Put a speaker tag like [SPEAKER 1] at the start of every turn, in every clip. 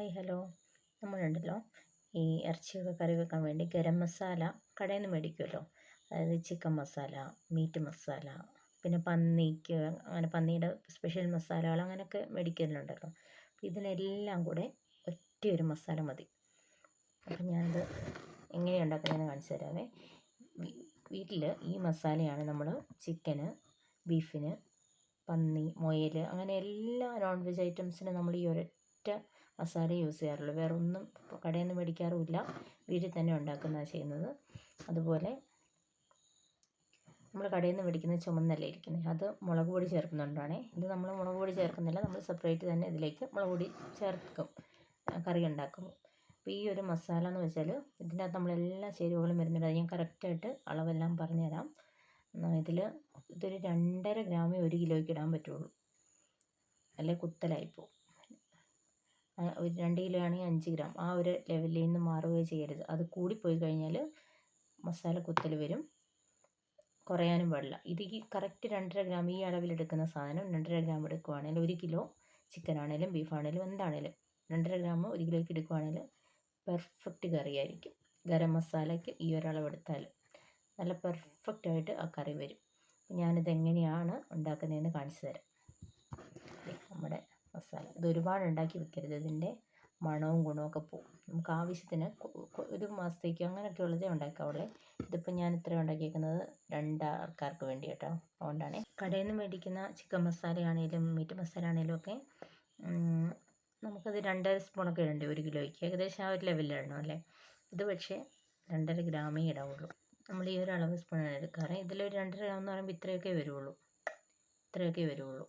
[SPEAKER 1] Hi hello. നമ്മളുണ്ടല്ലോ ഈ ഇറച്ചിയൊക്കെ കറി വെക്കാൻ വേണ്ടി ഗരം മസാല കടയിൽ നിന്ന് മേടിക്കുമല്ലോ. അതായത് ചിക്കൻ മസാല മീറ്റ് മസാല പിന്നെ പന്നിക്ക് അങ്ങനെ പന്നിയുടെ സ്പെഷ്യൽ മസാലകൾ അങ്ങനെയൊക്കെ മേടിക്കലുണ്ടല്ലോ ഇതിനെല്ലാം കൂടെ ഒറ്റ ഒരു മസാല മതി. അപ്പം ഞാനത് എങ്ങനെ ഉണ്ടാക്കുന്നതെന്ന് കാണിച്ചു തരാമേ വീട്ടിൽ ഈ മസാലയാണ് നമ്മൾ ചിക്കന് ബീഫിന് പന്നി മുയൽ അങ്ങനെ എല്ലാ നോൺ വെജ് ഐറ്റംസിനും നമ്മൾ ഈ ഒരൊറ്റ മസാല യൂസ് ചെയ്യാറുള്ളൂ. വേറെ ഒന്നും കടയിൽ നിന്ന് മേടിക്കാറുമില്ല. വീട്ടിൽ തന്നെ ഉണ്ടാക്കുന്നതാണ് ചെയ്യുന്നത്. അതുപോലെ നമ്മൾ കടയിൽ നിന്ന് മേടിക്കുന്ന ചുമന്നല്ല ഇരിക്കുന്നത്. അത് മുളക് പൊടി ചേർക്കുന്നുണ്ടാണേ. ഇത് നമ്മൾ മുളക് പൊടി ചേർക്കുന്നില്ല. നമ്മൾ സെപ്പറേറ്റ് തന്നെ ഇതിലേക്ക് മുളക് പൊടി ചേർക്കും. കറി ഉണ്ടാക്കും. അപ്പോൾ ഈ ഒരു മസാല എന്ന് വെച്ചാൽ ഇതിന്റെ അകത്ത് നമ്മളെല്ലാ ചേരുവകളും വരുന്നുണ്ട്. അത് ഞാൻ കറക്റ്റായിട്ട് അളവെല്ലാം പറഞ്ഞുതരാം. ഇതിൽ ഇതൊരു രണ്ടര ഗ്രാമേ ഒരു കിലോയ്ക്ക് ഇടാൻ പറ്റുള്ളൂ. അല്ലെ കുത്തലായിപ്പോവും ഒരു രണ്ട് കിലോ ആണെങ്കിൽ അഞ്ച് ഗ്രാം. ആ ഒരു ലെവലിൽ നിന്ന് മാറുകയോ ചെയ്യരുത്. അത് കൂടിപ്പോയി കഴിഞ്ഞാൽ മസാല കുത്തൽ വരും. കുറയാനും പാടില്ല. ഇത് ഈ കറക്റ്റ് രണ്ടര ഗ്രാം ഈ അളവിലെടുക്കുന്ന സാധനം രണ്ടര ഗ്രാം എടുക്കുവാണെങ്കിൽ ഒരു കിലോ ചിക്കൻ ആണെങ്കിലും ബീഫ് ആണെങ്കിലും എന്താണെങ്കിലും രണ്ടര ഗ്രാം ഒരു കിലോയ്ക്ക് എടുക്കുവാണെങ്കിൽ പെർഫെക്റ്റ് കറിയായിരിക്കും ഗരം മസാലയ്ക്ക് ഈ ഒരളവെടുത്താൽ നല്ല പെർഫെക്റ്റായിട്ട് ആ കറി വരും. ഞാനിത് എങ്ങനെയാണ് ഉണ്ടാക്കുന്നതെന്ന് കാണിച്ചു തരാം. നമ്മുടെ മസാല. ഇത് ഒരുപാട് ഉണ്ടാക്കി വെക്കരുത്. ഇതിന്റെ മണവും ഗുണവും ഒക്കെ പോകും. നമുക്ക് ആവശ്യത്തിന് ഒരു മാസത്തേക്ക് അങ്ങനെയൊക്കെ ഉള്ളതേ ഉണ്ടാക്കാവുള്ളൂ ഇതിപ്പോൾ ഞാൻ ഇത്ര ഉണ്ടാക്കിയേക്കുന്നത് രണ്ട് ആൾക്കാർക്ക് വേണ്ടി കേട്ടോ. അതുകൊണ്ടാണ്. കടയിൽ നിന്ന് മേടിക്കുന്ന ചിക്കൻ മസാല ആണെങ്കിലും മീറ്റ് മസാല ആണെങ്കിലും ഒക്കെ നമുക്കത് രണ്ടര സ്പൂണൊക്കെ ഇടണ്ടേ ഒരു കിലോയ്ക്ക്. ഏകദേശം ആ ഒരു ലെവലിൽ ഇടണം അല്ലേ? ഇത് പക്ഷേ രണ്ടര ഗ്രാമേ ഇടാവുള്ളൂ. നമ്മൾ ഈ ഒരു അളവ് സ്പൂണാണ് എടുക്കാറ്. ഇതിലൊരു രണ്ടര ഗ്രാം എന്ന് പറയുമ്പോൾ ഇത്രയൊക്കെ വരുള്ളൂ. ഇത്രയൊക്കെ വരുള്ളൂ.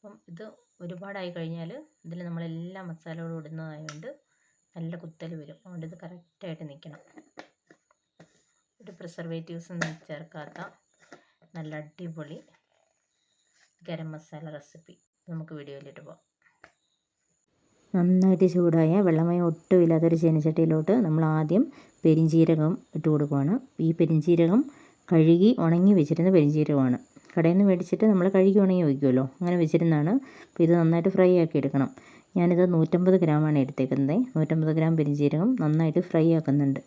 [SPEAKER 1] അപ്പം ഇത് ഒരുപാടായി കഴിഞ്ഞാൽ ഇതിൽ നമ്മളെല്ലാ മസാലകളും ഇടുന്നതായതുകൊണ്ട് നല്ല കുത്തൽ വരും. അതുകൊണ്ട് ഇത് കറക്റ്റായിട്ട് നിൽക്കണം ഒരു പ്രിസർവേറ്റീവ്സ് ഒന്നും ചേർക്കാത്ത നല്ല അടിപൊളി ഗരം മസാല റെസിപ്പി നമുക്ക് വീഡിയോയിലിട്ട് പോകാം
[SPEAKER 2] നന്നായിട്ട് ചൂടായ വെള്ളമയം ഒട്ടുമില്ലാത്തൊരു ചേനച്ചട്ടിയിലോട്ട് നമ്മൾ ആദ്യം പെരിഞ്ചീരകം ഇട്ട് കൊടുക്കുവാണ്. ഈ പെരിഞ്ചീരകം കഴുകി ഉണങ്ങി വെച്ചിരുന്ന പെരിഞ്ചീരകമാണ്. കടയിൽ നിന്ന് മേടിച്ചിട്ട് നമ്മൾ കഴുകി ഉണങ്ങി വയ്ക്കുമല്ലോ. അങ്ങനെ വെച്ചിരുന്നതാണ്. അപ്പോൾ ഇത് നന്നായിട്ട് ഫ്രൈ ആക്കി എടുക്കണം. ഞാനിത് നൂറ്റമ്പത് ഗ്രാമാണ് എടുത്തേക്കുന്നത്. നൂറ്റമ്പത് ഗ്രാം പെരിഞ്ചീരകം നന്നായിട്ട് ഫ്രൈ ആക്കുന്നുണ്ട്.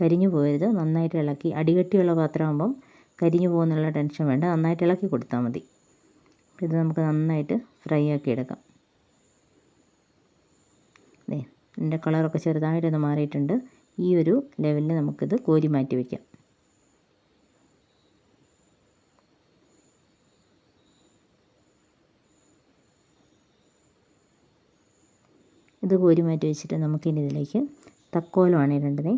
[SPEAKER 2] കരിഞ്ഞു പോയത് നന്നായിട്ട് ഇളക്കി. അടികട്ടിയുള്ള പാത്രമാകുമ്പം കരിഞ്ഞു പോകുന്നുള്ള ടെൻഷൻ വേണ്ട. നന്നായിട്ട് ഇളക്കി കൊടുത്താൽ മതി. ഇത് നമുക്ക് നന്നായിട്ട് ഫ്രൈ ആക്കി എടുക്കാം. ഇതിന്റെ കളറൊക്കെ ചെറുതായിട്ടൊന്ന് മാറിയിട്ടുണ്ട്. ഈ ഒരു ലെവലിൽ നമുക്കിത് കോരി മാറ്റി വയ്ക്കാം. ഇത് കോരി മാറ്റി വെച്ചിട്ട് നമുക്കിനി ഇതിലേക്ക് തക്കോലമാണ് ഇടേണ്ടത്.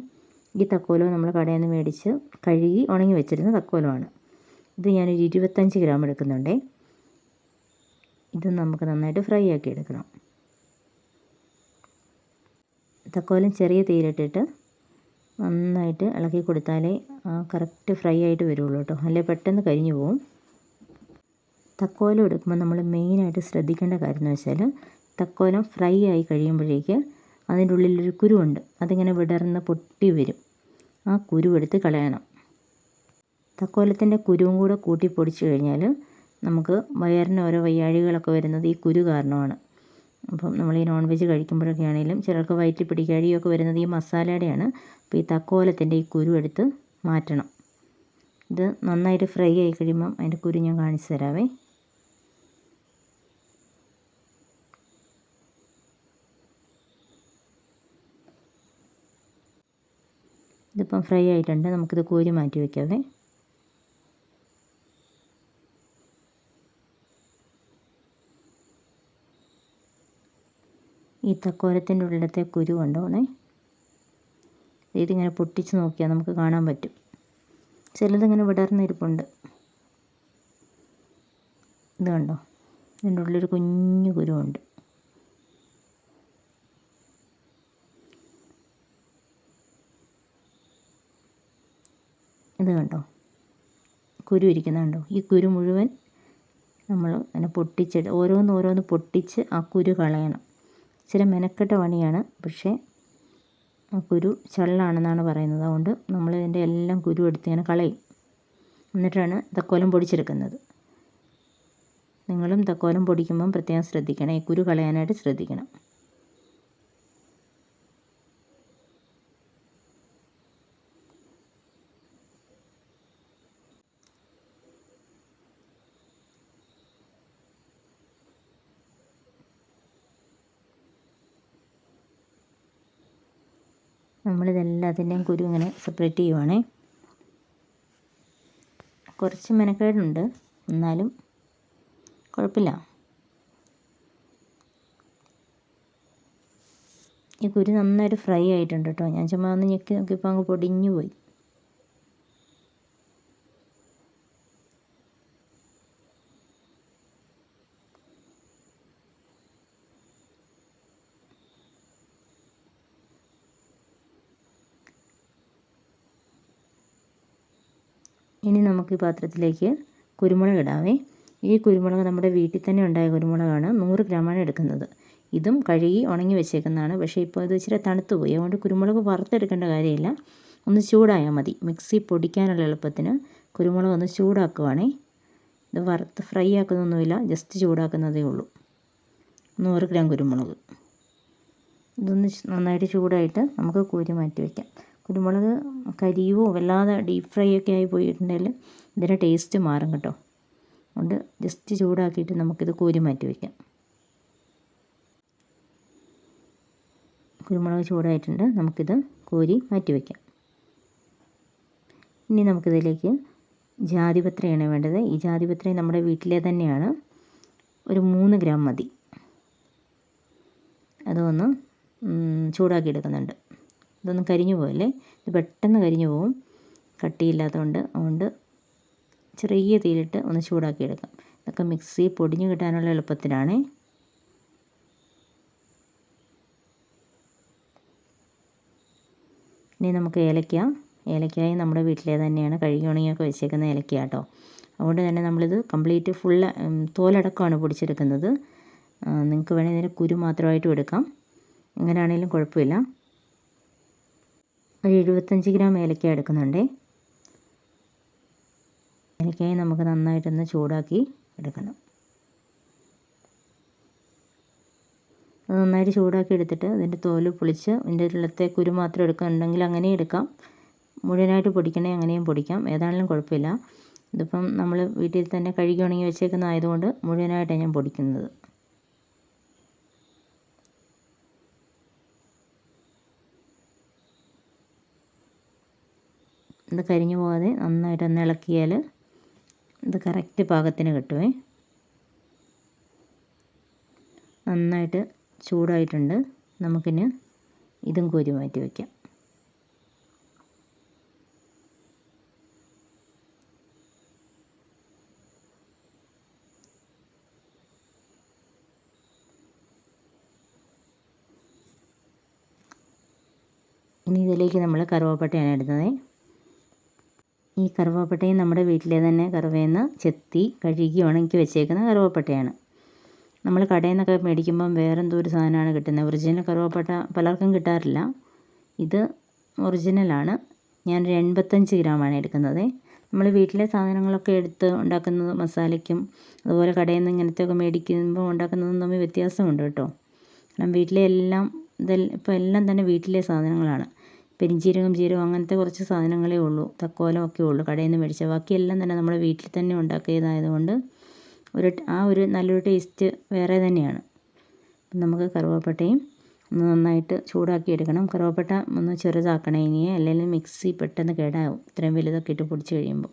[SPEAKER 2] ഈ തക്കോലം നമ്മൾ കടയിൽ നിന്ന് മേടിച്ച് കഴുകി ഉണങ്ങി വെച്ചിരുന്ന തക്കോലമാണ്. ഇത് ഞാനൊരു ഇരുപത്തഞ്ച് ഗ്രാം എടുക്കുന്നുണ്ടേ. ഇത് നമുക്ക് നന്നായിട്ട് ഫ്രൈ ആക്കി എടുക്കണം. തക്കോലം ചെറിയ തീയിലിട്ടിട്ട് നന്നായിട്ട് ഇളക്കി കൊടുത്താലേ കറക്റ്റ് ഫ്രൈ ആയിട്ട് വരുള്ളൂ കേട്ടോ. അല്ലെ? പെട്ടെന്ന് കരിഞ്ഞു പോവും. തക്കോലം എടുക്കുമ്പോൾ നമ്മൾ മെയിനായിട്ട് ശ്രദ്ധിക്കേണ്ട കാര്യം എന്ന് വെച്ചാൽ തക്കോലം ഫ്രൈ ആയി കഴിയുമ്പോഴേക്ക് അതിന്റെ ഉള്ളിലൊരു കുരുവുണ്ട്. അതിങ്ങനെ വിടർന്ന് പൊട്ടി വരും. ആ കുരുവെടുത്ത് കളയണം. തക്കോലത്തിന്റെ കുരുവും കൂടെ കൂട്ടി പൊടിച്ചു കഴിഞ്ഞാൽ നമുക്ക് വയറിന് ഓരോ വയ്യാഴികളൊക്കെ വരുന്നത് ഈ കുരു കാരണമാണ്. അപ്പം നമ്മൾ ഈ നോൺ വെജ് കഴിക്കുമ്പോഴൊക്കെ ആണെങ്കിലും ചിലർക്ക് വയറ്റിൽ പിടിക്കാഴിയൊക്കെ വരുന്നത് ഈ മസാലയുടെയാണ്. അപ്പോൾ ഈ തക്കോലത്തിന്റെ ഈ കുരു എടുത്ത് മാറ്റണം. ഇത് നന്നായിട്ട് ഫ്രൈ ആയി കഴിയുമ്പം അതിന്റെ കുരു ഞാൻ കാണിച്ചു തരാവേ. ഇതിപ്പം ഫ്രൈ ആയിട്ടുണ്ട്. നമുക്കിത് കോരി മാറ്റി വയ്ക്കാവേ ഈ തക്കോലത്തിന്റെ ഉള്ളിലത്തെ കുരു കണ്ടോണേ ഇതിങ്ങനെ പൊട്ടിച്ച് നോക്കിയാൽ നമുക്ക് കാണാൻ പറ്റും. ചിലതിങ്ങനെ വിടർന്നിരിപ്പുണ്ട്. ഇത് കണ്ടോ? ഇതിന്റെ ഉള്ളിലൊരു കുഞ്ഞു കുരുവുണ്ട്. ഇത് കണ്ടോ? കുരു ഇരിക്കുന്ന കണ്ടോ? ഈ കുരു മുഴുവൻ നമ്മൾ അങ്ങനെ പൊട്ടിച്ചിട്ട് ഓരോന്ന് ഓരോന്ന് പൊട്ടിച്ച് ആ കുരു കളയണം. ഇച്ചിരി മെനക്കെട്ട പണിയാണ്. പക്ഷേ ആ കുരു ചള്ളാണെന്നാണ് പറയുന്നത്. അതുകൊണ്ട് നമ്മൾ ഇതിന്റെ എല്ലാം കുരു എടുത്ത് ഇങ്ങനെ കളയും. എന്നിട്ടാണ് തക്കോലം പൊടിച്ചെടുക്കുന്നത്. നിങ്ങളും തക്കോലം പൊടിക്കുമ്പം പ്രത്യേകം ശ്രദ്ധിക്കണം. ഈ കുരു കളയാനായിട്ട് ശ്രദ്ധിക്കണം. നമ്മളിതെല്ലാത്തിന്റെയും കുരു ഇങ്ങനെ സെപ്പറേറ്റ് ചെയ്യുവാണേ. കുറച്ച് മെനക്കേടുണ്ട്. എന്നാലും കുഴപ്പമില്ല. ഈ കുരു നന്നായിട്ട് ഫ്രൈ ആയിട്ടുണ്ട് കേട്ടോ. ഞാൻ ചുമ്മാ ഒന്ന് ഞെക്കി നോക്കിയപ്പോൾ അങ്ങ് പൊടിഞ്ഞു പോയി ഇനി നമുക്ക് ഈ പാത്രത്തിലേക്ക് കുരുമുളക് ഇടാവേ. ഈ കുരുമുളക് നമ്മുടെ വീട്ടിൽ തന്നെ ഉണ്ടായ കുരുമുളകാണ്. നൂറ് ഗ്രാമാണ് എടുക്കുന്നത്. ഇതും കഴുകി ഉണങ്ങി വെച്ചേക്കുന്നതാണ്. പക്ഷേ ഇപ്പോൾ ഇത് ഇച്ചിരി തണുത്ത് പോയി അതുകൊണ്ട് കുരുമുളക് വറുത്തെടുക്കേണ്ട കാര്യമില്ല. ഒന്ന് ചൂടായാൽ മതി. മിക്സി പൊടിക്കാനുള്ള എളുപ്പത്തിന് കുരുമുളക് ഒന്ന് ചൂടാക്കുവാണേ. ഇത് വറുത്ത് ഫ്രൈ ആക്കുന്നൊന്നുമില്ല. ജസ്റ്റ് ചൂടാക്കുന്നതേ ഉള്ളൂ. നൂറ് ഗ്രാം കുരുമുളക്. ഇതൊന്ന് നന്നായിട്ട് ചൂടായിട്ട് നമുക്ക് കോരി മാറ്റി വയ്ക്കാം കുരുമുളക് കരിയുവോ വല്ലാതെ ഡീപ് ഫ്രൈ ഒക്കെ ആയി പോയിട്ടുണ്ടെങ്കിൽ ഇതിന്റെ ടേസ്റ്റ് മാറും കേട്ടോ. അതുകൊണ്ട് ജസ്റ്റ് ചൂടാക്കിയിട്ട് നമുക്കിത് കോരി മാറ്റി വയ്ക്കാം കുരുമുളക് ചൂടായിട്ടുണ്ട്. നമുക്കിത് കോരി മാറ്റി വയ്ക്കാം ഇനി നമുക്കിതിലേക്ക് ജാതിപത്രയാണ് വേണ്ടത്. ഈ ജാതിപത്ര നമ്മുടെ വീട്ടിലെ തന്നെയാണ്. ഒരു മൂന്ന് ഗ്രാം മതി. അതൊന്ന് ചൂടാക്കി എടുക്കുന്നുണ്ട്. ഇതൊന്നും കരിഞ്ഞു പോകല്ലേ ഇത് പെട്ടെന്ന് കരിഞ്ഞു പോകും കട്ടിയില്ലാത്തതുകൊണ്ട് അതുകൊണ്ട് ചെറിയ തീയിലിട്ട് ഒന്ന് ചൂടാക്കി എടുക്കാം ഇതൊക്കെ മിക്സി പൊടിഞ്ഞു കിട്ടാനുള്ള എളുപ്പത്തിനാണ് ഇനി നമുക്ക് ഏലക്ക. ഏലക്കായ നമ്മുടെ വീട്ടിലെ തന്നെയാണ് കഴുകി ഉണങ്ങിയൊക്കെ വെച്ചേക്കുന്ന ഏലക്ക കേട്ടോ. അതുകൊണ്ട് തന്നെ നമ്മളിത് കംപ്ലീറ്റ് ഫുള്ള് തോലടക്കമാണ് പൊടിച്ചെടുക്കുന്നത്. നിങ്ങൾക്ക് വേണമെങ്കിൽ ഇതിന്റെ കുരു മാത്രമായിട്ടും എടുക്കാം. എങ്ങനെയാണെങ്കിലും കുഴപ്പമില്ല. ഒരു എഴുപത്തഞ്ച് ഗ്രാം ഏലക്ക എടുക്കുന്നുണ്ട്. ഏലക്കായി നമുക്ക് നന്നായിട്ടൊന്ന് ചൂടാക്കി എടുക്കണം. അത് നന്നായിട്ട് ചൂടാക്കി എടുത്തിട്ട് അതിന്റെ തോൽ പൊളിച്ച് അതിന്റെ ഉള്ളത്തെ കുരു മാത്രം എടുക്കുന്നുണ്ടെങ്കിൽ അങ്ങനെയും എടുക്കാം. മുഴുവനായിട്ട് പൊടിക്കണേ അങ്ങനെയും പൊടിക്കാം. ഏതാണെങ്കിലും കുഴപ്പമില്ല. ഇതിപ്പം നമ്മൾ വീട്ടിൽ തന്നെ കഴുകി ഉണങ്ങി വെച്ചേക്കുന്ന ആയതുകൊണ്ട് മുഴുവനായിട്ടാണ് ഞാൻ പൊടിക്കുന്നത്. ഇത് കരിഞ്ഞു പോകാതെ നന്നായിട്ട് ഒന്ന് ഇളക്കിയാൽ ഇത് കറക്റ്റ് പാകത്തിന് കിട്ടുമേ നന്നായിട്ട് ചൂടായിട്ടുണ്ട്. നമുക്കിന് ഇതും കോരി മാറ്റി വയ്ക്കാം. ഇനി ഇതിലേക്ക് നമ്മൾ കറുവപ്പട്ടയാണ് ഇടുന്നത്. ഈ കറുവപ്പട്ടയും നമ്മുടെ വീട്ടിലെ തന്നെ കറുവേന്ന് ചെത്തി കഴുകി ഉണക്കി വെച്ചേക്കുന്ന കറുവപ്പട്ടയാണ്. നമ്മൾ കടയിൽ നിന്നൊക്കെ മേടിക്കുമ്പം വേറെന്തോ ഒരു സാധനമാണ് കിട്ടുന്നത്. ഒറിജിനൽ കറുവപ്പട്ട പലർക്കും കിട്ടാറില്ല. ഇത് ഒറിജിനലാണ് ഞാനൊരു എൺപത്തഞ്ച് ഗ്രാമാണ് എടുക്കുന്നത്. നമ്മൾ വീട്ടിലെ സാധനങ്ങളൊക്കെ എടുത്ത് ഉണ്ടാക്കുന്നത് മസാലയ്ക്കും അതുപോലെ കടയിൽ നിന്ന് ഇങ്ങനത്തെയൊക്കെ മേടിക്കുമ്പോൾ ഉണ്ടാക്കുന്നതും തമ്മിൽ വ്യത്യാസമുണ്ട് കേട്ടോ. കാരണം വീട്ടിലെ എല്ലാം ഇതെല്ലാം ഇപ്പോൾ എല്ലാം തന്നെ വീട്ടിലെ സാധനങ്ങളാണ്. പെരിഞ്ചീരകം ജീരകം അങ്ങനത്തെ കുറച്ച് സാധനങ്ങളേ ഉള്ളൂ. തക്കോലം ഒക്കെ ഉള്ളൂ. കടയിൽ നിന്ന് മേടിച്ച. ബാക്കിയെല്ലാം തന്നെ നമ്മുടെ വീട്ടിൽ തന്നെ ഉണ്ടാക്കിയതായതുകൊണ്ട് ഒരു ആ ഒരു നല്ലൊരു ടേസ്റ്റ് വേറെ തന്നെയാണ്. നമുക്ക് കറുവപ്പട്ടയും ഒന്ന് നന്നായിട്ട് ചൂടാക്കി എടുക്കണം. കറുവപ്പട്ട ഒന്ന് ചെറുതാക്കണേ ഇനി. അല്ലെങ്കിൽ മിക്സി പെട്ടെന്ന് കേടാവും. ഇത്രയും വലുതൊക്കെ ഇട്ട് പൊടിച്ച് കഴിയുമ്പോൾ.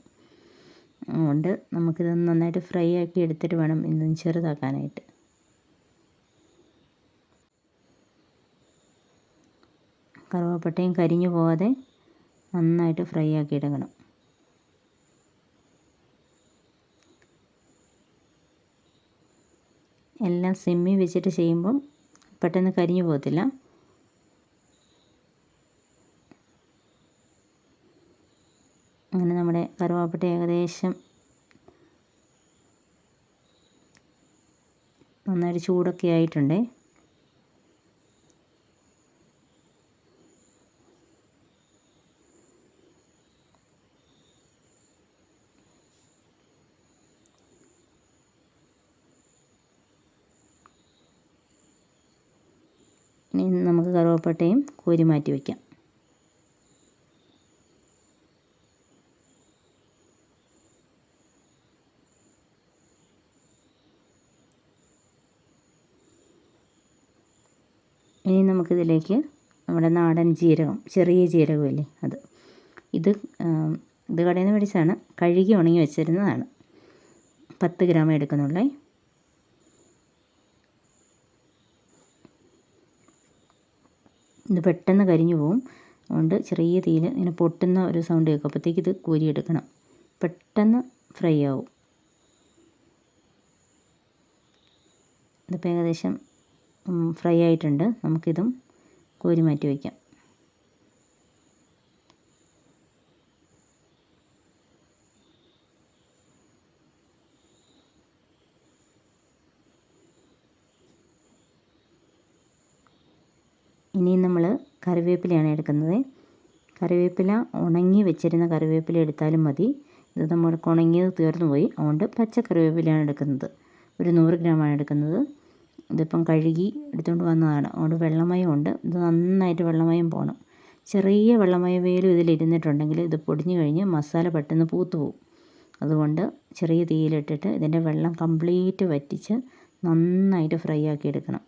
[SPEAKER 2] അതുകൊണ്ട് നമുക്കിതൊന്ന് നന്നായിട്ട് ഫ്രൈ ആക്കി എടുത്തിട്ട് വേണം ഇതൊന്ന് ചെറുതാക്കാനായിട്ട്. കറുവപ്പട്ടയും കരിഞ്ഞു പോകാതെ നന്നായിട്ട് ഫ്രൈ ആക്കി എടുക്കണം. എല്ലാം സിമ്മി വെച്ചിട്ട് ചെയ്യുമ്പം പെട്ടെന്ന് കരിഞ്ഞു പോകത്തില്ല. അങ്ങനെ നമ്മുടെ കറുവാപ്പട്ട ഏകദേശം നന്നായിട്ട് ചൂടൊക്കെ ആയിട്ടുണ്ടേ ഇനി നമുക്ക് കറുവപ്പട്ടയും കോരി മാറ്റി വയ്ക്കാം. ഇനി നമുക്കിതിലേക്ക് നമ്മുടെ നാടൻ ജീരകം ചെറിയ ജീരകമില്ലേ അത്. ഇത് ഇത് കടയിൽ നിന്ന് മേടിച്ചാണ് കഴുകി ഉണങ്ങി വെച്ചിരുന്നതാണ്. പത്ത് ഗ്രാം എടുക്കുന്നുള്ളേ. ഇത് പെട്ടെന്ന് കരിഞ്ഞു പോവും. അതുകൊണ്ട് ചെറിയ തീയിൽ ഇങ്ങനെ പൊട്ടുന്ന ഒരു സൗണ്ട് കേൾക്കും. അപ്പോഴത്തേക്ക് ഇത് കോരിയെടുക്കണം. പെട്ടെന്ന് ഫ്രൈ ആവും. ഇതിപ്പോൾ ഏകദേശം ഫ്രൈ ആയിട്ടുണ്ട്. നമുക്കിതും കോരി മാറ്റി വയ്ക്കാം. ഇനി നമ്മൾ കറിവേപ്പിലയാണ് എടുക്കുന്നത്. കറിവേപ്പില ഉണങ്ങി വെച്ചിരുന്ന കറിവേപ്പില എടുത്താലും മതി. ഇത് നമ്മൾക്ക് ഉണങ്ങിയത് തീർന്നു പോയി. അതുകൊണ്ട് പച്ച കറിവേപ്പിലയാണ് എടുക്കുന്നത്. ഒരു നൂറ് ഗ്രാമാണ് എടുക്കുന്നത്. ഇതിപ്പം കഴുകി എടുത്തുകൊണ്ട് വന്നതാണ്. അതുകൊണ്ട് വെള്ളമയം ഉണ്ട്. ഇത് നന്നായിട്ട് വെള്ളമയം പോകണം ചെറിയ വെള്ളമയവേലും ഇതിലിരുന്നിട്ടുണ്ടെങ്കിൽ ഇത് പൊടിഞ്ഞു കഴിഞ്ഞ് മസാല പെട്ടെന്ന് പൂത്തു പോകും അതുകൊണ്ട് ചെറിയ തീയിലിട്ടിട്ട് ഇതിന്റെ വെള്ളം കംപ്ലീറ്റ് വറ്റിച്ച് നന്നായിട്ട് ഫ്രൈ ആക്കി എടുക്കണം.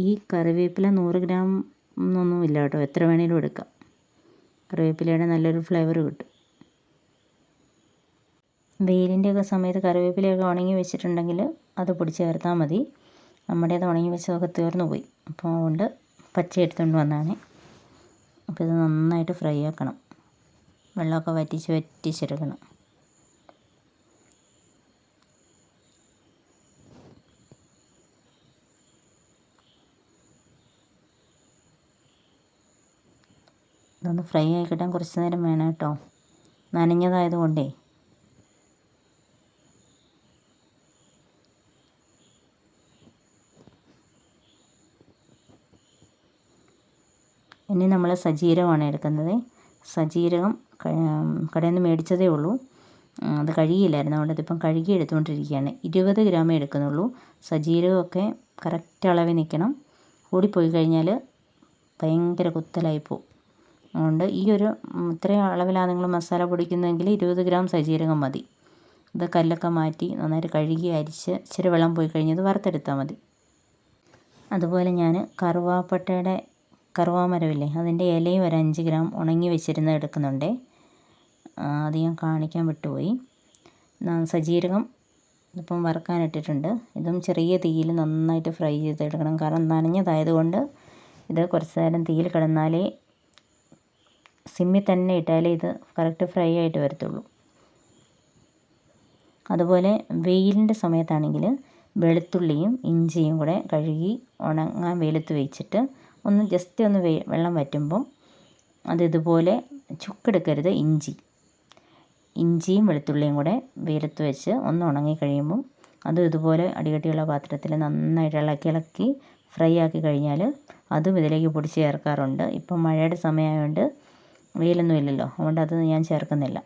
[SPEAKER 2] ഈ കറിവേപ്പില നൂറ് ഗ്രാം എന്നൊന്നും ഇല്ല കേട്ടോ. എത്ര വേണേലും എടുക്കാം. കറിവേപ്പിലയുടെ നല്ലൊരു ഫ്ലേവർ കിട്ടും. വെയിലിന്റെയൊക്കെ സമയത്ത് കറിവേപ്പിലയൊക്കെ ഉണങ്ങി വെച്ചിട്ടുണ്ടെങ്കിൽ അത് പൊടിച്ച് ചേർത്താൽ മതി. നമ്മുടേത് ഉണങ്ങി വെച്ചതൊക്കെ തീർന്നു പോയി. അപ്പോൾ അതുകൊണ്ട് പച്ച എടുത്തുകൊണ്ട് വന്നാണ് അപ്പോൾ ഇത് നന്നായിട്ട് ഫ്രൈ ആക്കണം. വെള്ളമൊക്കെ വറ്റിച്ച് വറ്റിച്ചെടുക്കണം. ഇതൊന്ന് ഫ്രൈ ആയി കിട്ടാൻ കുറച്ച് നേരം വേണം കേട്ടോ. നനഞ്ഞതായതുകൊണ്ടേ. ഇനി നമ്മൾ സജീരകമാണ് എടുക്കുന്നത്. സജീരകം കടയിൽ നിന്ന് മേടിച്ചതേ ഉള്ളൂ. അത് കഴുകിയില്ലായിരുന്നു. അതുകൊണ്ട് ഇതിപ്പം കഴുകി എടുത്തുകൊണ്ടിരിക്കുകയാണ്. ഇരുപത് ഗ്രാമേ എടുക്കുന്നുള്ളൂ. സജീരകമൊക്കെ കറക്റ്റ് അളവിൽ നിൽക്കണം. കൂടിപ്പോയി കഴിഞ്ഞാൽ ഭയങ്കര കുത്തലായിപ്പോവും അതുകൊണ്ട് ഈ ഒരു ഇത്രയും അളവിലാണ് നിങ്ങൾ മസാല പൊടിക്കുന്നതെങ്കിൽ ഇരുപത് ഗ്രാം സജീരകം മതി. ഇത് കല്ലൊക്കെ മാറ്റി നന്നായിട്ട് കഴുകി അരിച്ച് ഇച്ചിരി വെള്ളം പോയി കഴിഞ്ഞത് വറുത്തെടുത്താൽ മതി. അതുപോലെ ഞാൻ കറുവാപ്പട്ടയുടെ കറുവാമരമില്ലേ അതിന്റെ ഇലയും ഒരു അഞ്ച് ഗ്രാം ഉണങ്ങി വെച്ചിരുന്നത് എടുക്കുന്നുണ്ട്. അത് ഞാൻ കാണിക്കാൻ വിട്ടുപോയി. സജീരകം ഇപ്പം വറുക്കാനിട്ടിട്ടുണ്ട് ഇതും ചെറിയ തീയിൽ നന്നായിട്ട് ഫ്രൈ ചെയ്തെടുക്കണം. കാരണം നനഞ്ഞതായതുകൊണ്ട് ഇത് കുറച്ച് നേരം തീയിൽ കിടന്നാലേ സിമ്മിൽ തന്നെ ഇട്ടാലേ ഇത് കറക്റ്റ് ഫ്രൈ ആയിട്ട് വരത്തുള്ളൂ. അതുപോലെ വെയിലിന്റെ സമയത്താണെങ്കിൽ വെളുത്തുള്ളിയും ഇഞ്ചിയും കൂടെ കഴുകി ഉണങ്ങാൻ വെയിലത്ത് വെച്ചിട്ട് ഒന്ന് ജസ്റ്റ് ഒന്ന് വെള്ളം വറ്റുമ്പം അത് ഇതുപോലെ ചുക്കെടുക്കരുത് ഇഞ്ചി. ഇഞ്ചിയും വെളുത്തുള്ളിയും കൂടെ വെയിലത്ത് വെച്ച് ഒന്ന് ഉണങ്ങി കഴിയുമ്പം അതും ഇതുപോലെ അടികട്ടിയുള്ള പാത്രത്തിൽ നന്നായിട്ട് ഇളക്കി ഇളക്കി ഫ്രൈ ആക്കി കഴിഞ്ഞാൽ അതും ഇതിലേക്ക് പൊടിച്ച് ചേർക്കാറുണ്ട്. ഇപ്പം മഴയുടെ സമയമായതുകൊണ്ട് വെയിലൊന്നും ഇല്ലല്ലോ. അതുകൊണ്ട് അത് ഞാൻ ചേർക്കുന്നില്ല.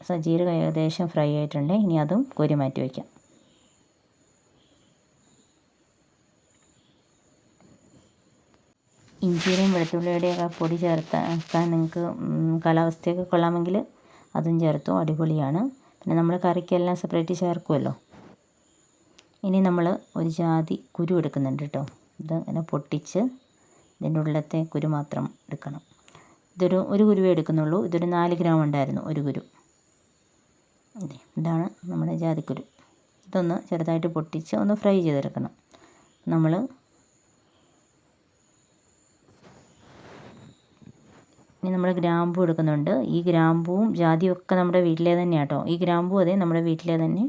[SPEAKER 2] സജീരകം ഏകദേശം ഫ്രൈ ആയിട്ടുണ്ട്. ഇനി അതും കോരി മാറ്റി വയ്ക്കാം. ഇഞ്ചിയുടെയും വെളുത്തുള്ളിയുടെയൊക്കെ പൊടി ചേർത്താക്കാൻ നിങ്ങൾക്ക് കാലാവസ്ഥയൊക്കെ കൊള്ളാമെങ്കിൽ അതും ചേർത്തു. അടിപൊളിയാണ്. പിന്നെ നമ്മൾ കറിക്കെല്ലാം സെപ്പറേറ്റ് ചേർക്കുമല്ലോ. ഇനി നമ്മൾ ഒരു ജാതി കുരു എടുക്കുന്നുണ്ട് കേട്ടോ. ഇത് ഇങ്ങനെ പൊട്ടിച്ച് ഇതിന്റെ ഉള്ളിലത്തെ കുരു മാത്രം എടുക്കണം. ഇതൊരു ഒരു കുരുവേ എടുക്കുന്നുള്ളൂ. ഇതൊരു നാല് ഗ്രാം ഉണ്ടായിരുന്നു ഒരു കുരു. അതെ ഇതാണ് നമ്മുടെ ജാതിക്കുരു. ഇതൊന്ന് ചെറുതായിട്ട് പൊട്ടിച്ച് ഒന്ന് ഫ്രൈ ചെയ്തെടുക്കണം. നമ്മൾ ഇനി നമ്മൾ ഗ്രാമ്പൂ എടുക്കുന്നുണ്ട്. ഈ ഗ്രാമ്പൂവും ജാതിയും ഒക്കെ നമ്മുടെ വീട്ടിലെ തന്നെയാണ് കേട്ടോ ഈ ഗ്രാമ്പൂ അതെ നമ്മുടെ വീട്ടിലെ തന്നെ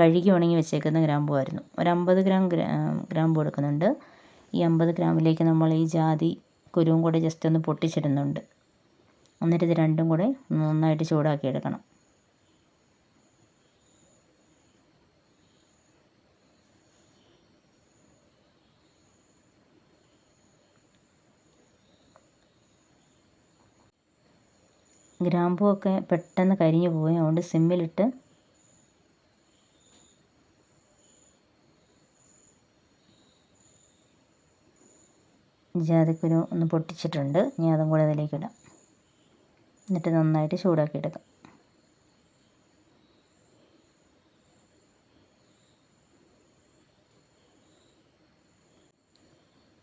[SPEAKER 2] കഴുകി ഉണങ്ങി വെച്ചേക്കുന്ന ഗ്രാമ്പൂ ആയിരുന്നു. ഒരു അമ്പത് ഗ്രാം ഗ്രാമ്പൂ എടുക്കുന്നുണ്ട്. ഈ അമ്പത് ഗ്രാമിലേക്ക് നമ്മൾ ഈ ജാതി കുരുവും കൂടെ ജസ്റ്റ് ഒന്ന് പൊട്ടിച്ചിടുന്നുണ്ട്. എന്നിട്ട് ഇത് രണ്ടും കൂടെ നന്നായിട്ട് ചൂടാക്കി എടുക്കണം. ഗ്രാമ്പുമൊക്കെ പെട്ടെന്ന് കരിഞ്ഞു പോയി അതുകൊണ്ട് സിമ്മിലിട്ട് ജാതിക്കുരു ഒന്ന് പൊട്ടിച്ചിട്ടുണ്ട്. ഞാൻ അതും കൂടെ അതിലേക്ക് ഇടാം. എന്നിട്ട് നന്നായിട്ട് ചൂടാക്കി എടുക്കാം.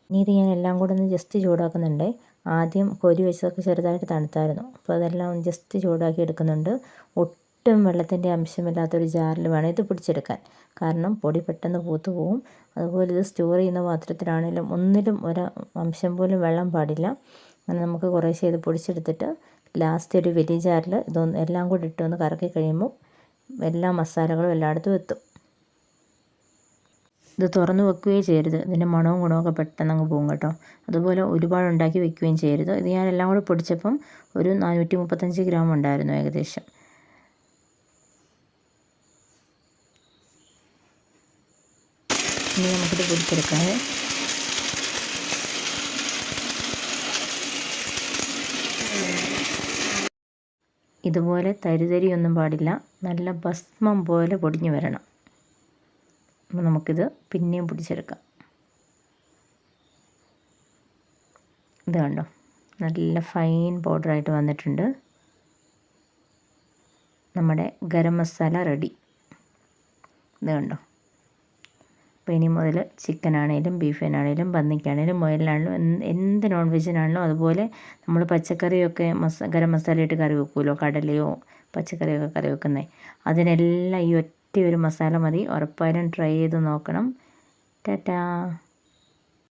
[SPEAKER 2] ഇനി ഇത് ഞാൻ എല്ലാം കൂടെ ഒന്ന് ജസ്റ്റ് ചൂടാക്കുന്നുണ്ട്. ആദ്യം കൊരി വെച്ചതൊക്കെ ചെറുതായിട്ട് തണുത്തായിരുന്നു. അപ്പോൾ അതെല്ലാം ഒന്ന് ജസ്റ്റ് ചൂടാക്കി എടുക്കുന്നുണ്ട്. ഒട്ടും വെള്ളത്തിന്റെ അംശമില്ലാത്തൊരു ജാറിൽ വേണം ഇത് പിടിച്ചെടുക്കാൻ. കാരണം പൊടി പെട്ടെന്ന് പൂത്തു പോവും. അതുപോലെ ഇത് സ്റ്റോർ ചെയ്യുന്ന പാത്രത്തിലാണെങ്കിലും ഒന്നിലും ഒരു അംശം പോലും വെള്ളം പാടില്ല. അങ്ങനെ നമുക്ക് കുറേശ്ശെ ഇത് പൊടിച്ചെടുത്തിട്ട് ലാസ്റ്റ് ഒരു വലിയ ജാറിൽ ഇതൊന്ന് എല്ലാം കൂടി ഇട്ടൊന്ന് കറക്കി കഴിയുമ്പോൾ എല്ലാ മസാലകളും എല്ലായിടത്തും എത്തും. ഇത് തുറന്ന് വെക്കുകയും ചെയ്യരുത്. ഇതിന്റെ മണവും ഗുണവും ഒക്കെ പെട്ടെന്ന് അങ്ങ് പോകും കേട്ടോ. അതുപോലെ ഒരുപാട് ഉണ്ടാക്കി വെക്കുകയും ചെയ്യരുത്. ഇത് ഞാൻ എല്ലാം കൂടി പൊടിച്ചപ്പം ഒരു നാനൂറ്റി മുപ്പത്തഞ്ച് ഗ്രാം ഉണ്ടായിരുന്നു ഏകദേശം. ഇനി നമുക്കിത് പൊടിച്ചെടുക്കാം. ഇതുപോലെ തരിതരിയൊന്നും പാടില്ല. നല്ല ഭസ്മം പോലെ പൊടിഞ്ഞു വരണം. നമുക്കിത് പിന്നെയും പിടിച്ചെടുക്കാം. ഇത് കണ്ടോ? നല്ല ഫൈൻ പൗഡറായിട്ട് വന്നിട്ടുണ്ട്. നമ്മുടെ ഗരം മസാല റെഡി ഇത് കണ്ടോ? അപ്പോൾ ഇനി മുതൽ ചിക്കനാണേലും ബീഫിനാണേലും പന്നിക്കാണേലും മുയലിനാണേലും എന്ത് നോൺ വെജിനാണേലും അതുപോലെ നമ്മൾ പച്ചക്കറിയൊക്കെ മസ ഗരം മസാലയിട്ട് കറി വെക്കുമല്ലോ കടലയോ പച്ചക്കറിയൊക്കെ കറി വെക്കുന്നത് അതിനെല്ലാം ഈ ഒറ്റ ഒരു മസാല മതി. ഉറപ്പായാലും ട്രൈ ചെയ്ത് നോക്കണം. ടാറ്റാ.